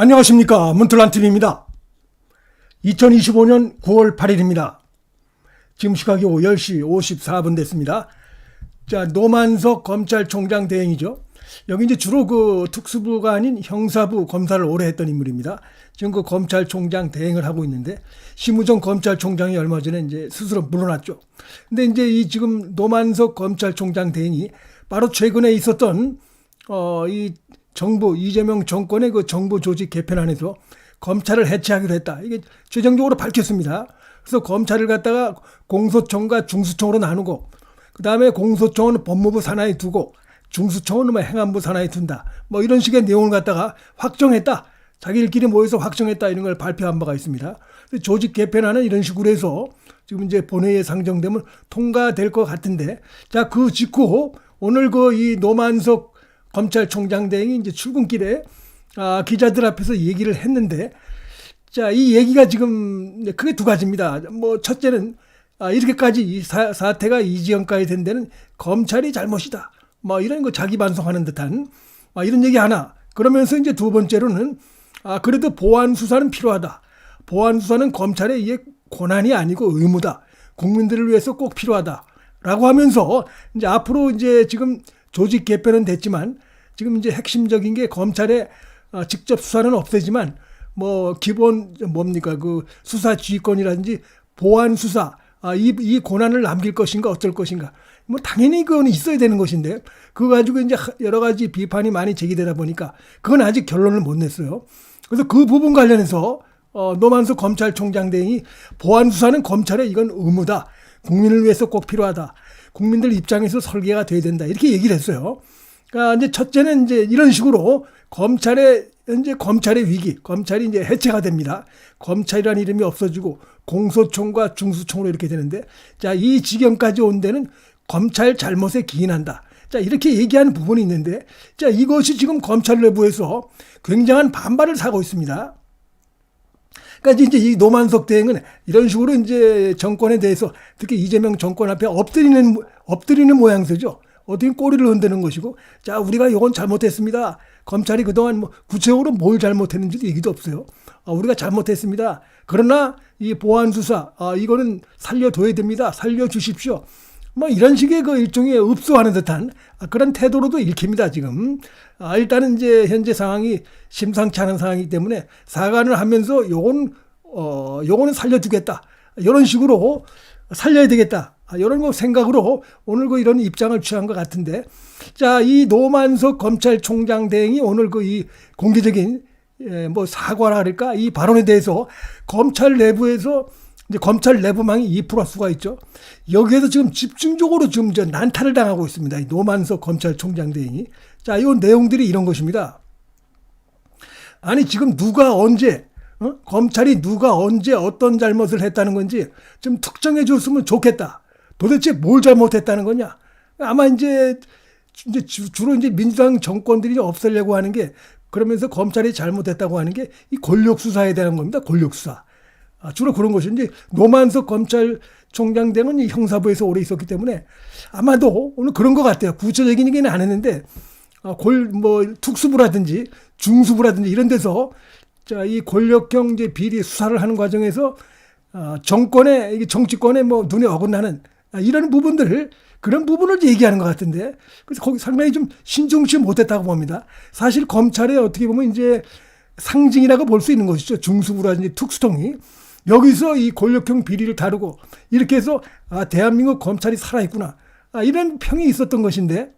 안녕하십니까 문틀란TV입니다. 2025년 9월 8일입니다. 지금 시각이 오후 10시 54분 됐습니다. 자 노만석 검찰총장 대행이죠. 여기 이제 주로 그 특수부가 아닌 형사부 검사를 오래 했던 인물입니다. 지금 그 검찰총장 대행을 하고 있는데 심우정 검찰총장이 얼마 전에 이제 스스로 물러났죠. 근데 이제 이 지금 노만석 검찰총장 대행이 바로 최근에 있었던 어이 정부 이재명 정권의 그 정부 조직 개편안에서 검찰을 해체하기로 했다. 이게 최종적으로 밝혔습니다. 그래서 검찰을 갖다가 공소청과 중수청으로 나누고 그 다음에 공소청은 법무부 산하에 두고 중수청은 뭐 행안부 산하에 둔다. 뭐 이런 식의 내용을 갖다가 확정했다. 자기들끼리 모여서 확정했다 이런 걸 발표한 바가 있습니다. 조직 개편안은 이런 식으로 해서 지금 이제 본회의에 상정되면 통과될 것 같은데 자 그 직후 오늘 그 이 노만석 검찰총장 대행이 이제 출근길에 아, 기자들 앞에서 얘기를 했는데 자 이 얘기가 지금 크게 두 가지입니다. 뭐 첫째는 아, 이렇게까지 이 사, 사태가 이 지경까지 된 데는 검찰이 잘못이다. 뭐 이런 거 자기 반성하는 듯한 아, 이런 얘기 하나. 그러면서 이제 두 번째로는 아, 그래도 보안 수사는 필요하다. 보안 수사는 검찰의 이게 권한이 아니고 의무다. 국민들을 위해서 꼭 필요하다. 라고 하면서 이제 앞으로 이제 지금 조직 개편은 됐지만 지금 이제 핵심적인 게 검찰의 어, 직접 수사는 없애지만 뭐 기본 뭡니까 그 수사 지휘권이라든지 보안 수사 아, 이, 이 권한을 남길 것인가 어쩔 것인가 뭐 당연히 그건 있어야 되는 것인데 그거 가지고 이제 여러 가지 비판이 많이 제기되다 보니까 그건 아직 결론을 못 냈어요. 그래서 그 부분 관련해서 어, 노만수 검찰총장 대행이 보안 수사는 검찰의 이건 의무다. 국민을 위해서 꼭 필요하다. 국민들 입장에서 설계가 돼야 된다. 이렇게 얘기를 했어요. 그러니까 이제 첫째는 이제 이런 식으로 검찰의 현재 검찰의 위기, 검찰이 이제 해체가 됩니다. 검찰이라는 이름이 없어지고 공소청과 중수청으로 이렇게 되는데 자, 이 지경까지 온 데는 검찰 잘못에 기인한다. 자, 이렇게 얘기하는 부분이 있는데 자, 이것이 지금 검찰 내부에서 굉장한 반발을 사고 있습니다. 그러니까 이제 이 노만석 대행은 이런 식으로 이제 정권에 대해서 특히 이재명 정권 앞에 엎드리는 엎드리는 모양새죠. 어떻게 꼬리를 흔드는 것이고 자 우리가 이건 잘못했습니다. 검찰이 그동안 뭐 구체적으로 뭘 잘못했는지도 얘기도 없어요. 아, 우리가 잘못했습니다. 그러나 이 보안 수사 아, 이거는 살려둬야 됩니다. 살려주십시오. 뭐 이런 식의 그 일종의 읍소하는 듯한 그런 태도로도 읽힙니다 지금. 아, 일단은 이제 현재 상황이 심상치 않은 상황이기 때문에 사과를 하면서 요건 어 요거는 살려주겠다 이런 식으로 살려야 되겠다 이런 거 생각으로 오늘 그 이런 입장을 취한 것 같은데 자 이 노만석 검찰총장 대행이 오늘 그 이 공개적인 예, 뭐 사과라 할까 이 발언에 대해서 검찰 내부에서 이제 검찰 내부망이 2 플러스가 있죠. 여기에서 지금 집중적으로 지금 저 난타를 당하고 있습니다. 이 노만석 검찰총장 대행이. 자, 이 내용들이 이런 것입니다. 아니, 지금 누가 언제, 어? 검찰이 누가 언제 어떤 잘못을 했다는 건지 좀 특정해 줬으면 좋겠다. 도대체 뭘 잘못했다는 거냐? 아마 이제, 이제 주로 이제 민주당 정권들이 없애려고 하는 게 그러면서 검찰이 잘못했다고 하는 게 이 권력 수사에 대한 겁니다. 권력 수사. 아, 주로 그런 것인지 노만석 검찰총장 등은 형사부에서 오래 있었기 때문에 아마도 오늘 그런 것 같아요. 구체적인 얘기는 안 했는데 아, 골뭐 특수부라든지 중수부라든지 이런 데서 자, 이 권력형 이제 비리 수사를 하는 과정에서 어, 정권의 이게 정치권의 뭐 눈에 어긋나는 아, 이런 부분들 그런 부분을 얘기하는 것 같은데 그래서 거기 상당히 좀 신중치 못했다고 봅니다. 사실 검찰에 어떻게 보면 이제 상징이라고 볼 수 있는 것이죠. 중수부라든지 특수통이 여기서 이 권력형 비리를 다루고 이렇게 해서 아, 대한민국 검찰이 살아있구나. 아, 이런 평이 있었던 것인데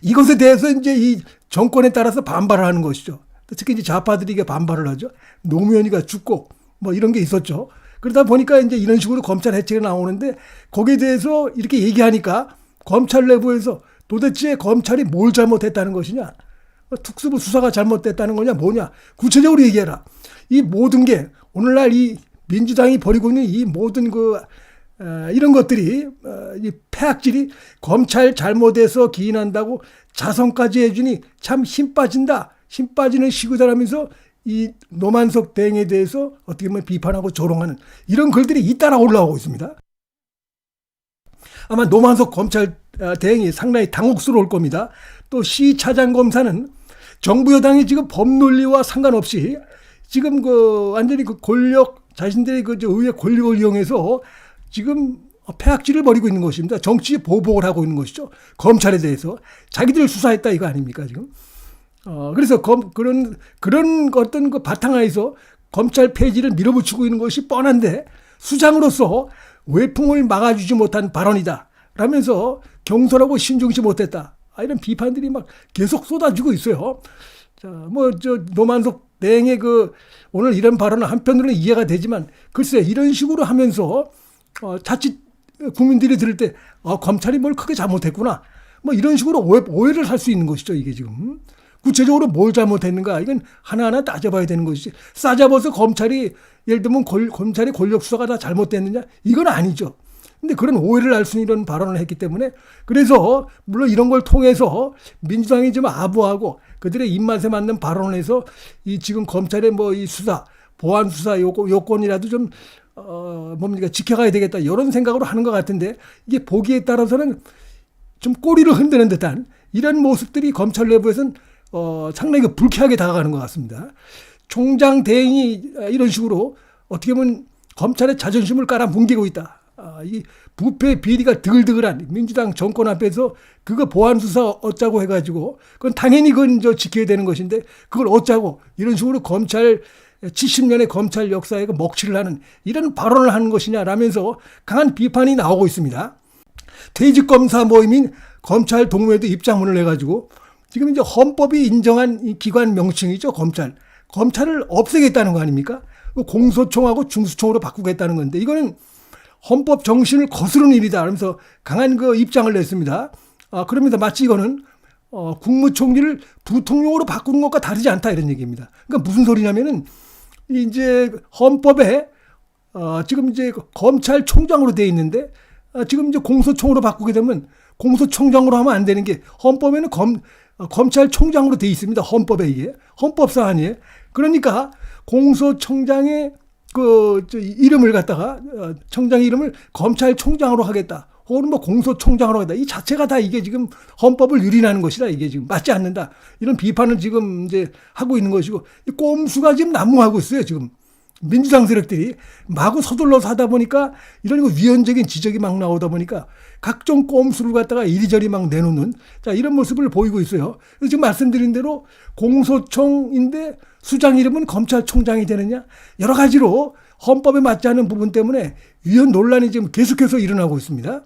이것에 대해서 이제 이 정권에 따라서 반발을 하는 것이죠. 특히 이제 좌파들이 이게 반발을 하죠. 노무현이가 죽고 뭐 이런 게 있었죠. 그러다 보니까 이제 이런 식으로 검찰 해체가 나오는데 거기에 대해서 이렇게 얘기하니까 검찰 내부에서 도대체 검찰이 뭘 잘못했다는 것이냐? 특수부 수사가 잘못됐다는 거냐? 뭐냐? 구체적으로 얘기해라. 이 모든 게 오늘날 이 민주당이 벌이고 있는 이 모든 그 어, 이런 것들이 어, 이 폐악질이 검찰 잘못해서 기인한다고 자성까지 해주니 참 힘 빠진다. 힘 빠지는 시구다라면서 이 노만석 대행에 대해서 어떻게 보면 비판하고 조롱하는 이런 글들이 잇따라 올라오고 있습니다. 아마 노만석 검찰 어, 대행이 상당히 당혹스러울 겁니다. 또 시 차장 검사는 정부 여당이 지금 법 논리와 상관없이 지금 그 완전히 그 권력 자신들의 그저 의회 권력을 이용해서 지금 폐악질을 벌이고 있는 것입니다. 정치 보복을 하고 있는 것이죠. 검찰에 대해서 자기들 수사했다 이거 아닙니까 지금? 어 그래서 검 그런 그런 어떤 그 바탕하에서 검찰 폐지를 밀어붙이고 있는 것이 뻔한데 수장으로서 외풍을 막아주지 못한 발언이다. 라면서 경솔하고 신중치 못했다. 아, 이런 비판들이 막 계속 쏟아지고 있어요. 자, 뭐, 저, 노만석 대행의 그, 오늘 이런 발언은 한편으로는 이해가 되지만, 글쎄, 이런 식으로 하면서, 어, 자칫 국민들이 들을 때, 어, 검찰이 뭘 크게 잘못했구나. 뭐 이런 식으로 오해, 오해를 살수 있는 것이죠, 이게 지금. 구체적으로 뭘 잘못했는가, 이건 하나하나 따져봐야 되는 것이지. 싸잡아서 검찰이, 예를 들면 권, 검찰의 권력 수사가 다 잘못됐느냐? 이건 아니죠. 근데 그런 오해를 알 수 있는 이런 발언을 했기 때문에 그래서 물론 이런 걸 통해서 민주당이 좀 아부하고 그들의 입맛에 맞는 발언을 해서 이 지금 검찰의 뭐 이 수사 보안 수사 요건, 요건이라도 좀 어, 뭡니까 지켜가야 되겠다 이런 생각으로 하는 것 같은데 이게 보기에 따라서는 좀 꼬리를 흔드는 듯한 이런 모습들이 검찰 내부에서는 어, 상당히 그 불쾌하게 다가가는 것 같습니다. 총장 대행이 이런 식으로 어떻게 보면 검찰의 자존심을 깔아 뭉개고 있다. 아, 이 부패 비리가 드글드글한 민주당 정권 앞에서 그거 보안 수사 어쩌고 해가지고 그건 당연히 그건 저 지켜야 되는 것인데 그걸 어쩌고 이런 식으로 검찰 70년의 검찰 역사에 그 먹칠을 하는 이런 발언을 하는 것이냐라면서 강한 비판이 나오고 있습니다. 퇴직 검사 모임인 검찰 동호회도 입장문을 내가지고 지금 이제 헌법이 인정한 이 기관 명칭이죠 검찰 검찰을 없애겠다는 거 아닙니까? 공소총하고 중수총으로 바꾸겠다는 건데 이거는 헌법 정신을 거스르는 일이다. 그러면서 강한 그 입장을 냈습니다. 아, 그러면서 마치 이거는 어, 국무총리를 부통령으로 바꾸는 것과 다르지 않다 이런 얘기입니다. 그러니까 무슨 소리냐면은 이제 헌법에 어, 지금 이제 검찰총장으로 돼 있는데 아, 지금 이제 공소총으로 바꾸게 되면 공소총장으로 하면 안 되는 게 헌법에는 검 어, 검찰총장으로 돼 있습니다. 헌법에 이게 헌법 사안이에요. 그러니까 공소총장의 그 이름을 갖다가 어, 청장 이름을 검찰총장으로 하겠다. 혹은 뭐 공소총장으로 하겠다. 이 자체가 다 이게 지금 헌법을 유린하는 것이다. 이게 지금 맞지 않는다. 이런 비판을 지금 이제 하고 있는 것이고 이 꼼수가 지금 난무하고 있어요. 지금 민주당 세력들이 마구 서둘러서 하다 보니까 이런 거 위헌적인 지적이 막 나오다 보니까 각종 꼼수를 갖다가 이리저리 막 내놓는 자 이런 모습을 보이고 있어요. 지금 말씀드린 대로 공소총인데 수장 이름은 검찰총장이 되느냐 여러 가지로 헌법에 맞지 않는 부분 때문에 위헌 논란이 지금 계속해서 일어나고 있습니다.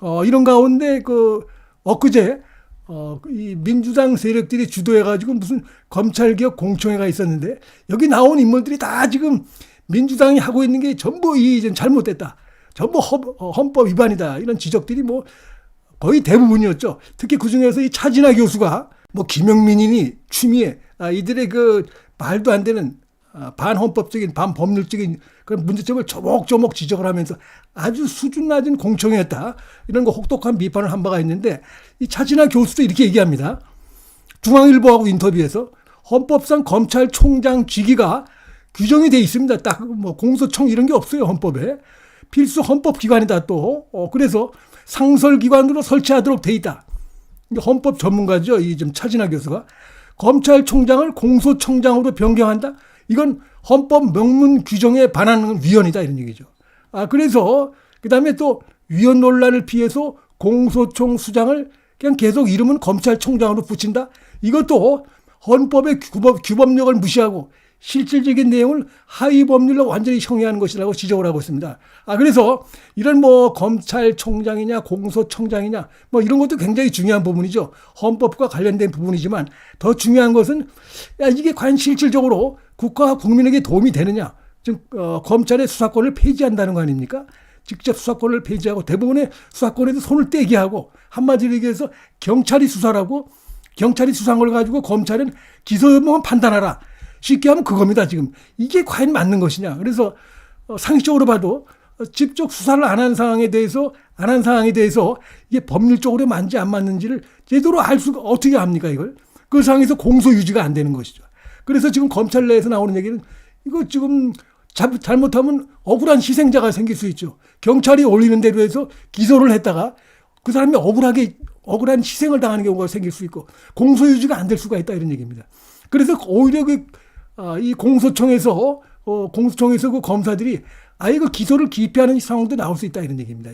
어, 이런 가운데 그 엊그제 어, 이 민주당 세력들이 주도해가지고 무슨 검찰개혁 공청회가 있었는데 여기 나온 인물들이 다 지금 민주당이 하고 있는 게 전부 이좀 잘못됐다. 전부 헌- 어, 헌법 위반이다. 이런 지적들이 뭐 거의 대부분이었죠. 특히 그 중에서 이 차진아 교수가 뭐 김영민이니 추미애 아, 이들의 그 말도 안 되는 아, 반헌법적인 반법률적인 그런 문제점을 조목조목 지적을 하면서 아주 수준 낮은 공청회였다. 이런 거 혹독한 비판을 한 바가 있는데 이 차진아 교수도 이렇게 얘기합니다. 중앙일보하고 인터뷰에서 헌법상 검찰총장 직위가 규정이 돼 있습니다. 딱 뭐 공소청 이런 게 없어요 헌법에 필수 헌법 기관이다 또 어, 그래서 상설 기관으로 설치하도록 돼 있다. 헌법 전문가죠 이 좀 차진아 교수가 검찰총장을 공소청장으로 변경한다. 이건 헌법 명문 규정에 반하는 위헌이다 이런 얘기죠. 아 그래서 그 다음에 또 위헌 논란을 피해서 공소총 수장을 그냥 계속 이름은 검찰총장으로 붙인다. 이것도 헌법의 규법, 규범력을 무시하고 실질적인 내용을 하위 법률로 완전히 형해하는 것이라고 지적을 하고 있습니다. 아, 그래서 이런 뭐 검찰총장이냐 공소청장이냐 뭐 이런 것도 굉장히 중요한 부분이죠. 헌법과 관련된 부분이지만 더 중요한 것은 야, 이게 과연 실질적으로 국가와 국민에게 도움이 되느냐. 즉, 어, 검찰의 수사권을 폐지한다는 거 아닙니까? 직접 수사권을 폐지하고 대부분의 수사권에도 손을 떼게 하고 한마디로 얘기해서 경찰이 수사라고 경찰이 수사한 걸 가지고 검찰은 기소유무만 판단하라. 쉽게 하면 그겁니다, 지금. 이게 과연 맞는 것이냐. 그래서 어, 상식적으로 봐도 어, 직접 수사를 안 한 상황에 대해서, 안 한 상황에 대해서 이게 법률적으로 맞는지 안 맞는지를 제대로 알 수가 어떻게 합니까, 이걸? 그 상황에서 공소 유지가 안 되는 것이죠. 그래서 지금 검찰 내에서 나오는 얘기는 이거 지금 자- 잘못하면 억울한 희생자가 생길 수 있죠. 경찰이 올리는 대로 해서 기소를 했다가 그 사람이 억울하게 억울한 희생을 당하는 경우가 생길 수 있고 공소유지가 안 될 수가 있다 이런 얘기입니다. 그래서 오히려 그, 아, 이 공소청에서 어, 공소청에서 그 검사들이 아예 그 기소를 기피하는 상황도 나올 수 있다 이런 얘기입니다.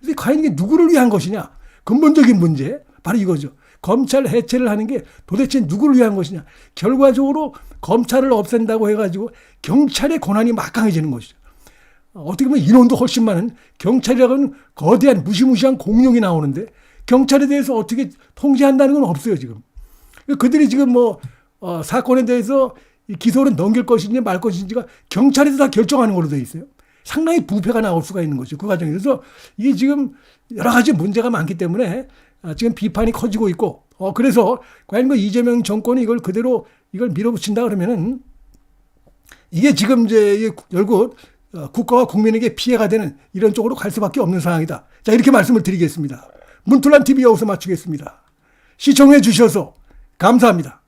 그래서 과연 이게 누구를 위한 것이냐? 근본적인 문제 바로 이거죠. 검찰 해체를 하는 게 도대체 누구를 위한 것이냐? 결과적으로 검찰을 없앤다고 해가지고 경찰의 권한이 막강해지는 것이죠. 어떻게 보면 인원도 훨씬 많은 경찰이라고는 거대한 무시무시한 공룡이 나오는데 경찰에 대해서 어떻게 통제한다는 건 없어요 지금. 그들이 지금 뭐 어, 사건에 대해서 이 기소를 넘길 것인지 말 것인지가 경찰에서 다 결정하는 걸로 돼 있어요. 상당히 부패가 나올 수가 있는 거죠. 그 과정에서 이게 지금 여러 가지 문제가 많기 때문에 아, 지금 비판이 커지고 있고 어, 그래서 과연 그 이재명 정권이 이걸 그대로 이걸 밀어붙인다 그러면은 이게 지금 이제 결국 어, 국가와 국민에게 피해가 되는 이런 쪽으로 갈 수밖에 없는 상황이다. 자 이렇게 말씀을 드리겠습니다. 문틀란 TV 여기서 마치겠습니다. 시청해 주셔서 감사합니다.